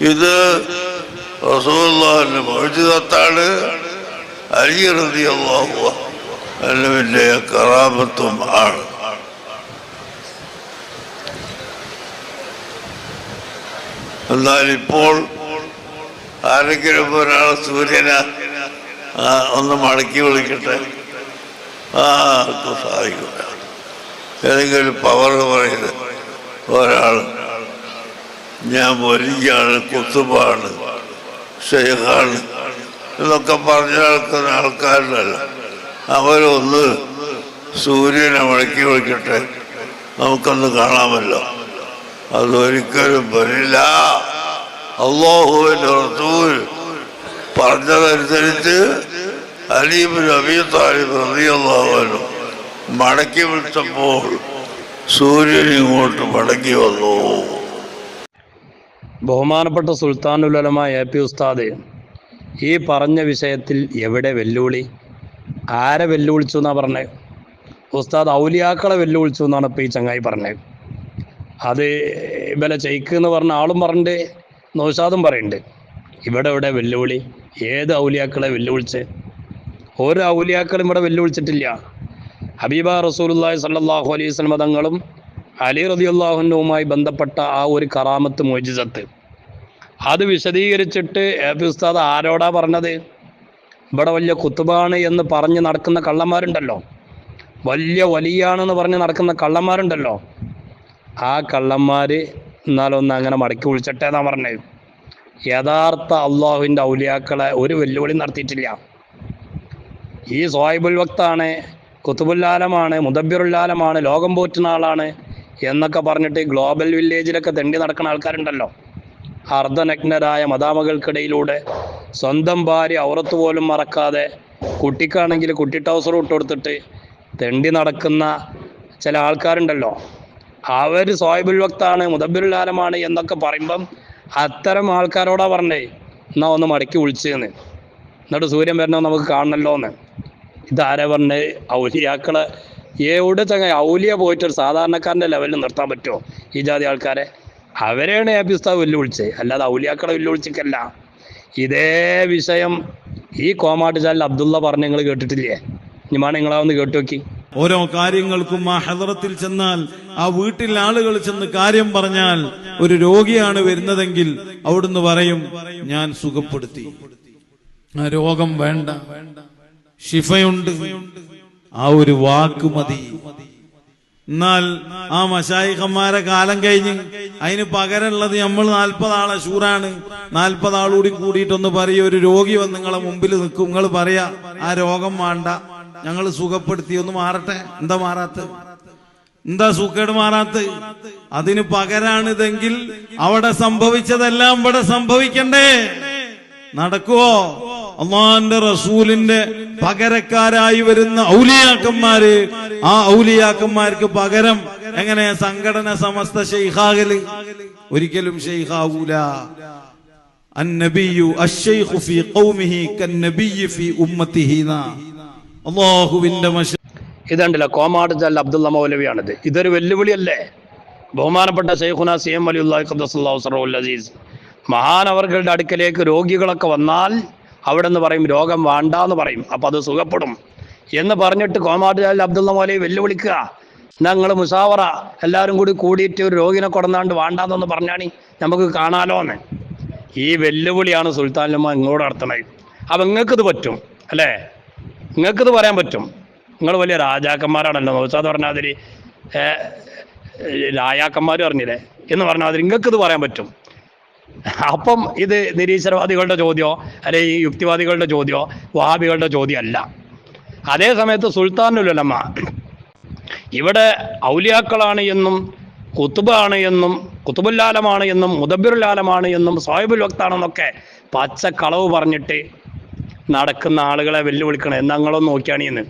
ഇത് റസൂലുള്ളാഹിന്റെ മോചിതത്താണ് അലി അന്നുവിന്റെ കറാമത്തും ആണ്. എന്നാൽ ഇപ്പോൾ ആരെങ്കിലും ഒരാൾ സൂര്യനെ ഒന്ന് മടക്കി വിളിക്കട്ടെ? ആർക്കും സാധിക്കില്ല. ഏതെങ്കിലും പവർ പറയുന്നത് ഒരാൾ ഞാൻ വലിയാണ് കുത്തുബാണ് ഷെയ്ഖാണ് എന്നൊക്കെ പറഞ്ഞ നടക്കുന്ന ആൾക്കാരുടെ അവരൊന്ന് സൂര്യനെ മുഴക്കി വിളിക്കട്ടെ നമുക്കൊന്ന് കാണാമല്ലോ. അതൊരിക്കലും വരില്ല. അള്ളാഹുവിന്റെ റസൂൽ പറഞ്ഞതനുസരിച്ച് അലീബ് അബീ താലിബ് റളിയല്ലാഹു മടക്കി വിളിച്ചപ്പോൾ സൂര്യൻ ഇങ്ങോട്ട് മടങ്ങി വന്നു. ബഹുമാനപ്പെട്ട സുൽത്താനുലമ എ പി ഉസ്താദ് ഈ പറഞ്ഞ വിഷയത്തിൽ എവിടെ വെല്ലുവിളി? ആരെ വെല്ലുവിളിച്ചു എന്നാണ് പറഞ്ഞത് ഉസ്താദ് ഔലിയാക്കളെ വെല്ലുവിളിച്ചു എന്നാണ് ഇപ്പോൾ ഈ ചങ്ങായി പറഞ്ഞത് അത് ഇവലെ ചെയ്ക്ക് എന്ന് പറഞ്ഞ ആളും പറഞ്ഞിട്ട് നൗഷാദും പറയുന്നുണ്ട് ഇവിടെ ഇവിടെ വെല്ലുവിളി? ഏത് ഔലിയാക്കളെ വെല്ലുവിളിച്ച്? ഒരു ഔലിയാക്കളും ഇവിടെ വെല്ലുവിളിച്ചിട്ടില്ല. ഹബീബ റസൂലുള്ളാഹി സല്ലാഹു അലൈഹി വസല്ലം തങ്ങളും അലി റബിയുള്ളാഹുനുമായി ബന്ധപ്പെട്ട ആ ഒരു കറാമത്ത് മോജിസത്ത് അത് വിശദീകരിച്ചിട്ട് ഉസ്താദ് ആരോടാ പറഞ്ഞത്? ഇവിടെ വലിയ കുത്തുബാണ് എന്ന് പറഞ്ഞ് നടക്കുന്ന കള്ളന്മാരുണ്ടല്ലോ. വലിയ വലിയാണെന്ന് പറഞ്ഞ് നടക്കുന്ന കള്ളന്മാരുണ്ടല്ലോ. ആ കള്ളന്മാർ എന്നാലൊന്ന് അങ്ങനെ മടക്കി വിളിച്ചിട്ടേ എന്നാ പറഞ്ഞത് യഥാർത്ഥ അള്ളാഹുവിന്റെ ഔലിയാക്കളെ ഒരു വെല്ലുവിളി നടത്തിയിട്ടില്ല. ഈ സോഹിബുൽ വക്താണ് കുത്തുബുല്ലാലമാണ് മുദബിറുല്ലാലമാണ് ലോകം പോറ്റുന്ന ആളാണ് എന്നൊക്കെ പറഞ്ഞിട്ട് ഗ്ലോബൽ വില്ലേജിലൊക്കെ തെണ്ടി നടക്കുന്ന ആൾക്കാരുണ്ടല്ലോ. അർദ്ധനഗ്നരായ മദാമകൾക്കിടയിലൂടെ സ്വന്തം ഭാര്യ ഔറത്ത് പോലും മറക്കാതെ കുട്ടിക്കാണെങ്കിൽ കുട്ടി ടൗസർ ഇട്ട് കൊടുത്തിട്ട് തെണ്ടി നടക്കുന്ന ചില ആൾക്കാരുണ്ടല്ലോ. അവർ സോയിബുൽ വക്താണ് മുദബിറുല്ലാലമാണ് എന്നൊക്കെ പറയുമ്പം അത്തരം ആൾക്കാരോടാ പറഞ്ഞേ എന്നാ ഒന്ന് മടക്കി വിളിച്ചെന്ന്. എന്നിട്ട് സൂര്യൻ വരണോ നമുക്ക് കാണണല്ലോ എന്ന് ഇതാരെ പറഞ്ഞേ? ഔലിയാക്കളെ. എവിടെ ചങ്ങ ഔലിയ പോയിട്ട് സാധാരണക്കാരന്റെ ലെവലിൽ നിർത്താൻ പറ്റുമോ? ഈ ജാതി ആൾക്കാരെ? അവരെയാണ് ഉസ്താദ് വെല്ലുവിളിച്ചത്. അല്ലാതെ ഔലിയാക്കളെ വെല്ലുവിളിച്ചിക്കല്ല ഇതേ വിഷയം ഈ കോമാട്ട് ചാലിൽ അബ്ദുള്ള പറഞ്ഞ് നിങ്ങൾ കേട്ടിട്ടില്ലേ? ഇനിമാണ് നിങ്ങളാവുന്ന കേട്ടു നോക്കി. ഓരോ കാര്യങ്ങൾക്കും ആ ഹദറത്തിൽ ചെന്നാൽ ആ വീട്ടിൽ ആളുകൾ ചെന്ന് കാര്യം പറഞ്ഞാൽ ഒരു രോഗിയാണ് വരുന്നതെങ്കിൽ അവിടുന്ന് പറയും ഞാൻ സുഖപ്പെടുത്തി. ആ രോഗം വേണ്ട. ഷിഫയുണ്ട് ആ ഒരു വാക്ക് മതി. എന്നാൽ ആ മഷായിഖന്മാരെ കാലം കഴിഞ്ഞ് അതിന് പകരമുള്ളത് നമ്മൾ നാൽപ്പത് ആളെ ഷൂറാണ്. നാൽപ്പത് കൂടിയിട്ടൊന്ന് പറയും ഒരു രോഗി വന്ന് നിങ്ങളെ മുമ്പിൽ നിൽക്കും. നിങ്ങൾ പറയാ ആ രോഗം വേണ്ട. ഞങ്ങൾ സുഖപ്പെടുത്തി ഒന്ന് മാറട്ടെ. എന്താ മാറാത്ത എന്താ സൂക്കേട് മാറാത്ത അതിന് പകരാണിതെങ്കിൽ അവിടെ സംഭവിച്ചതെല്ലാം ഇവിടെ സംഭവിക്കണ്ടേ? നടക്കുവോ? അള്ളാന്റെ റസൂലിന്റെ പകരക്കാരായി വരുന്ന ഔലിയാക്കന്മാര് ആ ഔലിയാക്കന്മാർക്ക് പകരം എങ്ങനെ സംഘടന സമസ്ത ഷെയ്ഖാകൽ ഒരിക്കലും ഷെയ്ഖാവൂല. അന്നബിയു അശ്ശൈഖു ഫീ ഖൗമിഹി കന്നബിയ്യി ഫീ ഉമ്മത്തിഹി അല്ലാഹുവിന്റെ മഷ ഇതുണ്ടല്ലോ കോമാട് ജൽ അബ്ദുള്ള മൗലവിയാണിത്. ഇതൊരു വെല്ലുവിളിയല്ലേ? ബഹുമാനപ്പെട്ട ഷെയ്ഖുന സി എം അലി അസീസ്. മഹാനവർകളുടെ അടുക്കലേക്ക് രോഗികളൊക്കെ വന്നാൽ അവിടെ നിന്ന് പറയും രോഗം വേണ്ട എന്ന് പറയും. അപ്പം അത് സുഖപ്പെടും. എന്ന് പറഞ്ഞിട്ട് കോമാട്ടുചാലിൽ അബ്ദുള്ള മൗലവി വെല്ലുവിളിക്കുക. ഞങ്ങൾ മുസാവറ എല്ലാവരും കൂടി കൂടിയിട്ട് ഒരു രോഗിനെ കൊടന്നാണ്ട് വേണ്ടാന്നൊന്ന് പറഞ്ഞാണി നമുക്ക് കാണാലോ എന്ന് ഈ വെല്ലുവിളിയാണ് സുൽത്താനുമ്മ ഇങ്ങോട്ട് നടത്തണത് അപ്പം നിങ്ങൾക്കിത് പറ്റും അല്ലേ? നിങ്ങൾക്കിത് പറയാൻ പറ്റും. നിങ്ങൾ വലിയ രാജാക്കന്മാരാണല്ലോ നൗസാദ് പറഞ്ഞാതിരി രായാക്കന്മാർ പറഞ്ഞില്ലേ എന്ന് പറഞ്ഞാൽ അതിൽ നിങ്ങൾക്കിത് പറയാൻ പറ്റും. അപ്പം ഇത് നിരീശ്വരവാദികളുടെ ചോദ്യമോ അല്ലെ ഈ യുക്തിവാദികളുടെ ചോദ്യമോ വഹാബികളുടെ ചോദ്യമല്ല. അതേ സമയത്ത് സുൽത്താനുലമ ഇവിടെ ഔലിയാക്കളാണ് എന്നും കുത്തുബാണ് എന്നും കുത്തുബുല്ലാലമാണ് എന്നും മുദബിറുല്ലാലമാണ് എന്നും സാഹിബുൽ വക്താണെന്നൊക്കെ പച്ച കളവ് പറഞ്ഞിട്ട് നടക്കുന്ന ആളുകളെ വെല്ലുവിളിക്കണം. എന്നങ്ങളൊന്നും നോക്കിയാണ് നോക്കിയാണിന്ന്.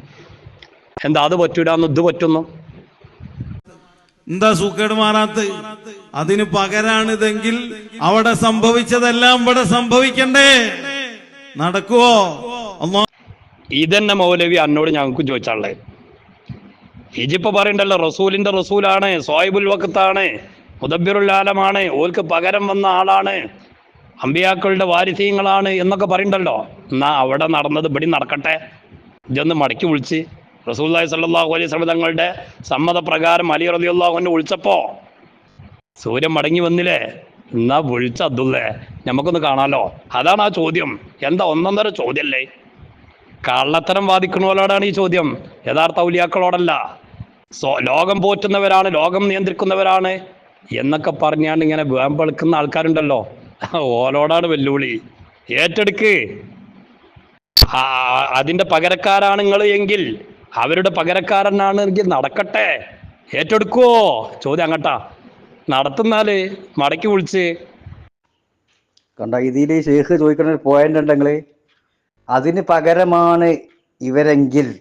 എന്താ അത് പറ്റൂലെന്ന് ഇത് പറ്റുന്നു? എന്താ സൂക്കേട് മാറാത്ത അതിന് പകരാണിതെങ്കിൽ അവിടെ സംഭവിച്ചതെല്ലാം ഇവിടെ സംഭവിക്കണ്ടേ? നടക്കുവോ? ഇതന്നെ മൗലവി അന്നോട് ഞങ്ങൾക്ക് ചോദിച്ചാളേ ഇജിപ്പോ പറയണ്ടല്ലോ റസൂലിന്റെ റസൂലാണ് സോയിബുൽ വക്കത്താണ് മുദബിറുൽ ആലമാണ് ഓൽക്ക് പകരം വന്ന ആളാണ് അമ്പിയാക്കളുടെ വാരിഥ്യങ്ങളാണ് എന്നൊക്കെ പറയണ്ടല്ലോ. എന്നാ അവിടെ നടന്നത് ഇവിടെ നടക്കട്ടെ. ഇതൊന്ന് മടക്കി വിളിച്ച്. റസൂല്ലായി സല്ലാഹു അലൈഹി സ്വലം തങ്ങളുടെ സമ്മതപ്രകാരം അലി റളിയല്ലാഹുവിനെ വിളിച്ചപ്പോൾ സൂര്യൻ മടങ്ങി വന്നില്ലേ? എന്നാ വിളിച്ച അബ്ദുള്ളേ നമുക്കൊന്ന് കാണാലോ? അതാണ് ആ ചോദ്യം. എന്താ ഒന്നൊന്നര ചോദ്യല്ലേ? കള്ളത്തരം വാദിക്കുന്നവരോടാണ് ഈ ചോദ്യം. യഥാർത്ഥ ഔലിയാക്കളോടല്ല. സോ ലോകം പോറ്റുന്നവരാണ് ലോകം നിയന്ത്രിക്കുന്നവരാണ് എന്നൊക്കെ പറഞ്ഞാണ്ട് ഇങ്ങനെ വേമ്പെളുക്കുന്ന ആൾക്കാരുണ്ടല്ലോ. ഓലോടാണ് വെല്ലുവിളി. ഏറ്റെടുക്ക്. ആ, അതിന്റെ പകരക്കാരാണ് നിങ്ങൾ എങ്കിൽ അവരുടെ പകരക്കാരനാണ് എനിക്ക് നടക്കട്ടെ. ഏറ്റെടുക്കുവോ? ചോദ്യം അങ്ങട്ടാ. നടത്തുന്നാൽ മടക്കി വിളിച്ച്. കണ്ട ഇതിൽ ഷെയ്ഖ് ചോദിക്കുന്ന ഒരു പോയിന്റ് ഉണ്ടെങ്കിൽ അതിന് പകരമാണ് ഇവരെങ്കിൽ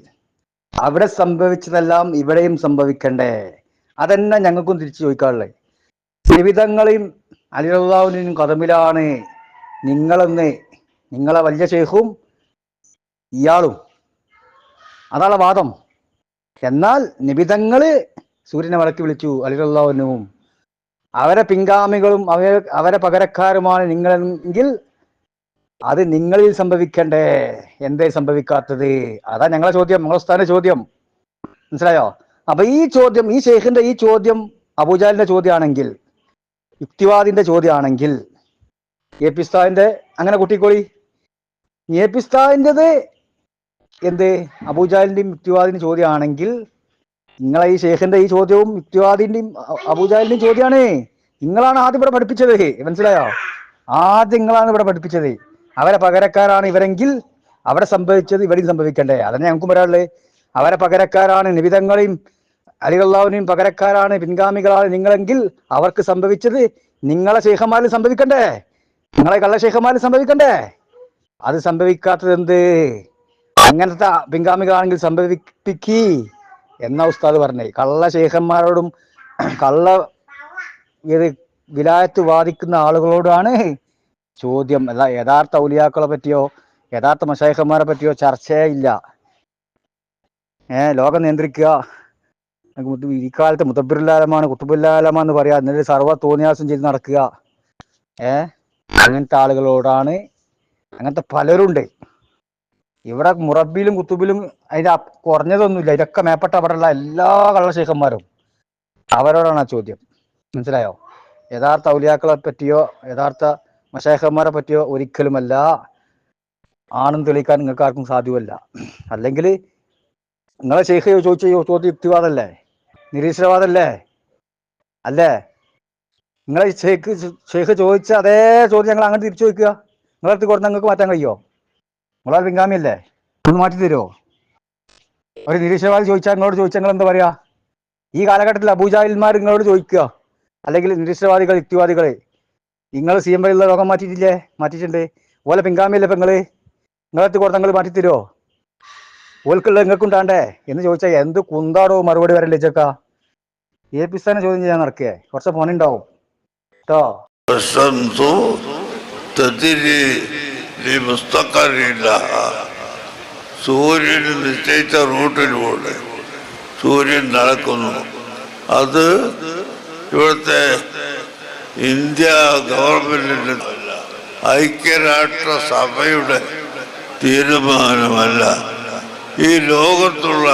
അവിടെ സംഭവിച്ചതെല്ലാം ഇവിടെയും സംഭവിക്കണ്ടേ? അതന്നെ ഞങ്ങൾക്കും തിരിച്ചു ചോദിക്കാറുള്ളത് ജീവിതങ്ങളെയും അലിറുള്ളാവിനും കഥമിലാണ് നിങ്ങളെന്ന് നിങ്ങളെ വലിയ ഷെയ്ഖും ഇയാളും അതാണ് വാദം. എന്നാൽ നിബിതങ്ങൾ സൂര്യനെ വളക്കി വിളിച്ചു അലിറല്ലാവിനും അവരെ പിൻഗാമികളും അവരെ അവരെ പകരക്കാരുമാണ് നിങ്ങളെങ്കിൽ അത് നിങ്ങളിൽ സംഭവിക്കണ്ടേ? എന്തേ സംഭവിക്കാത്തത്? അതാ ഞങ്ങളെ ചോദ്യം സ്ഥാന ചോദ്യം. മനസ്സിലായോ? അപ്പൊ ഈ ചോദ്യം ഈ ഷെയ്ഖിന്റെ ഈ ചോദ്യം അബൂജാലിന്റെ ചോദ്യമാണെങ്കിൽ യുക്തിവാദിന്റെ ചോദ്യമാണെങ്കിൽ എ പിസ്താവിന്റെ അങ്ങനെ കുട്ടിക്കോളി. എ പിസ്താവിന്റെത് എന്ത്? അബൂജാലിന്റെയും യുക്തിവാദിന്റെ ചോദ്യമാണെങ്കിൽ നിങ്ങളെ ഈ ഷെയ്ഖിന്റെ ഈ ചോദ്യവും യുക്തിവാദിന്റെയും അബൂജാലിന്റെയും ചോദ്യമാണ്. നിങ്ങളാണ് ആദ്യം ഇവിടെ പഠിപ്പിച്ചത്. മനസ്സിലായോ? ആദ്യം നിങ്ങളാണ് ഇവിടെ പഠിപ്പിച്ചത്. അവരെ പകരക്കാരാണ് ഇവരെങ്കിൽ അവിടെ സംഭവിച്ചത് ഇവിടെ സംഭവിക്കണ്ടേ? അതന്നെ ഞങ്ങൾക്കും പറയാനുള്ളത്. അവരെ പകരക്കാരാണ് നിബിതങ്ങളെയും അലികള്ളാവിനെയും പകരക്കാരാണ് പിൻഗാമികളാണ് നിങ്ങളെങ്കിൽ അവർക്ക് സംഭവിച്ചത് നിങ്ങളെ ശേഖന്മാരിൽ സംഭവിക്കണ്ടേ? നിങ്ങളെ കള്ളശേഖന്മാരിൽ സംഭവിക്കണ്ടേ? അത് സംഭവിക്കാത്തത് എന്ത്? അങ്ങനത്തെ പിൻഗാമികളാണെങ്കിൽ സംഭവിപ്പിക്കി എന്ന ഉസ്താദ് പറഞ്ഞേ. കള്ള ശേഖന്മാരോടും കള്ള ഇത് വിലായത്ത് വാദിക്കുന്ന ആളുകളോടാണ് ചോദ്യം. അല്ല യഥാർത്ഥ ഔലിയാക്കളെ പറ്റിയോ യഥാർത്ഥ മഷായഖന്മാരെ പറ്റിയോ ചർച്ചയേ ഇല്ല. ലോകം നിയന്ത്രിക്കുക. ഈ കാലത്ത് മുത്തബിറുല്ലാലമാണ് കുത്തുബുല്ലാലമ എന്ന് പറയാ. എന്നിട്ട് സർവ തോന്നിയാസം ചെയ്ത് നടക്കുക. ഏ അങ്ങനത്തെ ആളുകളോടാണ് അങ്ങനത്തെ പലരുണ്ട്. ഇവിടെ മുറബിയിലും കുത്തുബിലും അതിന്റെ കുറഞ്ഞതൊന്നുമില്ല. ഇതൊക്കെ മേപ്പെട്ട അവിടെയുള്ള എല്ലാ കള്ളശേഖന്മാരും അവരോടാണ് ആ ചോദ്യം. മനസ്സിലായോ? യഥാർത്ഥ ഔലിയാക്കളെ പറ്റിയോ യഥാർത്ഥ മഷേഖന്മാരെ പറ്റിയോ ഒരിക്കലുമല്ല. ആണെന്ന് തെളിയിക്കാൻ നിങ്ങൾക്ക് ആർക്കും സാധ്യമല്ല. അല്ലെങ്കിൽ നിങ്ങളെ ശേഖ ചോദിച്ച ചോദ്യം യുക്തിവാദല്ലേ? നിരീശ്വരവാദല്ലേ? അല്ലേ? നിങ്ങളെ ശേഖ് ശേഖ് ചോദിച്ച അതേ ചോദ്യം ഞങ്ങൾ അങ്ങനെ തിരിച്ചു ചോദിക്കുക? നിങ്ങളടുത്ത് കൊടുത്ത് നിങ്ങൾക്ക് മാറ്റാൻ കഴിയോ? നിങ്ങളെ പിൻഗാമിയല്ലേ? ഒന്ന് മാറ്റി തരുമോ ഒരു നിരീശ്വരവാദി ചോദിച്ചാൽ നിങ്ങളോട് ചോദിച്ചാൽ നിങ്ങൾ എന്താ പറയാ? ഈ കാലഘട്ടത്തിൽ അബൂജാഹിൽമാർ നിങ്ങളോട് ചോദിക്കുക. അല്ലെങ്കിൽ നിരീശ്വരവാദികൾ യുക്തിവാദികൾ നിങ്ങൾ സി എം പിള്ള രോഗം മാറ്റിയിട്ടില്ലേ? മാറ്റിയിട്ടുണ്ട്. ഓലെ പിൻഗാമിയല്ലേ ഇപ്പൊ നിങ്ങൾ നിങ്ങളെത്തി കൊടുത്ത് നിങ്ങൾ മാറ്റി തരുമോ ഓൽക്കുള്ള നിങ്ങൾക്കുണ്ടാണ്ടേ എന്ന് ചോദിച്ചാൽ എന്ത് കുന്താടോ മറുപടി വരല്ലേ ചക്ക എ പി സ്ഥാനം ചോദ്യം ചെയ്യാൻ നടക്കേ? കുറച്ച് പണിണ്ടാവും കേട്ടോ الشمس تجري لمستقر لها സൂര്യന് നിശ്ചയിച്ച റൂട്ടിലൂടെ സൂര്യൻ നടക്കുന്നു അത് ഇവിടുത്തെ ഇന്ത്യ ഗവൺമെന്റിന്റെ ഐക്യരാഷ്ട്ര സഭയുടെ തീരുമാനമല്ല ഈ ലോകത്തുള്ള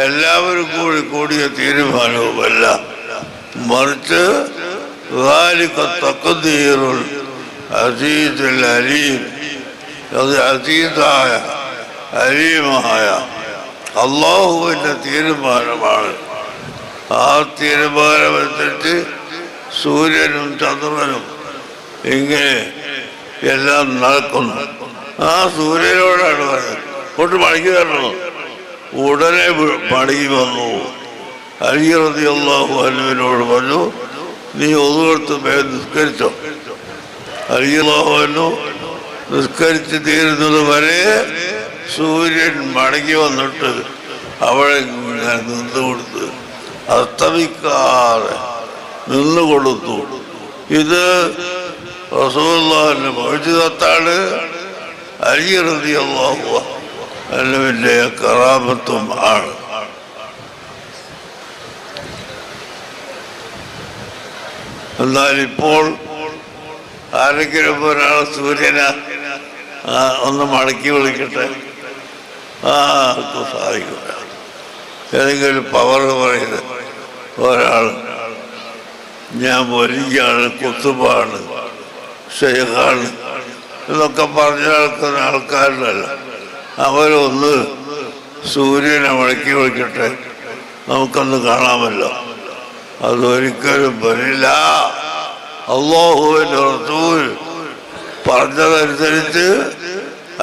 എല്ലാവരും കൂടി കൂടിയ തീരുമാനവുമല്ല മറിച്ച് ذلك التقدير അതീത് അലീം അത് അതീതായ അലീമായ അള്ളാഹുവിന്റെ തീരുമാനമാണ് ആ തീരുമാനമെടുത്തിട്ട് സൂര്യനും ചന്ദ്രനും ഇങ്ങനെ എല്ലാം നടക്കുന്നു ആ സൂര്യനോടാണ് പറഞ്ഞത് കൊണ്ട് മടങ്ങി തരണം ഉടനെ മടങ്ങി വന്നു. അലി റതി അള്ളാഹു അനുവിനോട് പറഞ്ഞു നീ ഒതുകൊടുത്ത് നിസ്കരിച്ചോ. അനു നിസ്കരിച്ച് തീരുന്നത് വരെ സൂര്യൻ മടങ്ങി വന്നിട്ട് അവളെ നിന്ന് കൊടുത്ത്. അസ്തമിക്കാതെ നിന്ന് കൊടുത്തു. ഇത് റസൂല്ലാന്റെ മോചിതത്താണ്. അള്ളാഹു അനുവിന്റെ കറാമത്തും ആണ്. എന്നാൽ ഇപ്പോൾ ആരെങ്കിലും ഒരാൾ സൂര്യന ഒന്ന് മടക്കി വിളിക്കട്ടെ. ആ അത് സാധിക്കില്ല ഏതെങ്കിലും പവർ പറയുന്നത് ഒരാൾ ഞാൻ വലിയാണ് കുത്തുബാണ് ഷെയ്ഖാണ് എന്നൊക്കെ പറഞ്ഞ ആൾക്കുന്ന ആൾക്കാരിലല്ല. അവരൊന്ന് സൂര്യനെ മടക്കി വിളിക്കട്ടെ. നമുക്കൊന്ന് കാണാമല്ലോ. അതൊരിക്കലും വരില്ല. അള്ളാഹുവിന്റെ റസൂൽ പറഞ്ഞതനുസരിച്ച്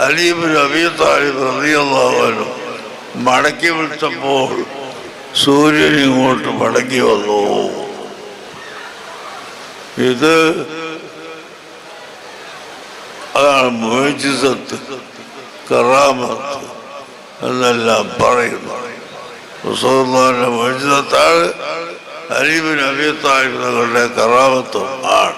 അലീബ് അബീ താലിബ് റളിയല്ലാഹു മടക്കി വിളിച്ചപ്പോൾ സൂര്യൻ ഇങ്ങോട്ട് മടങ്ങി വന്നു. ഇത് അതാണ് മോചിസത്ത് കറാമത്ത് എന്നെല്ലാം പറയുന്നു. റസൂലുള്ളാഹിന്റെ മോചിസത്താണ് അലീബ് നബി താലിബ് തങ്ങളുടെ കറാമത്തും ആണ്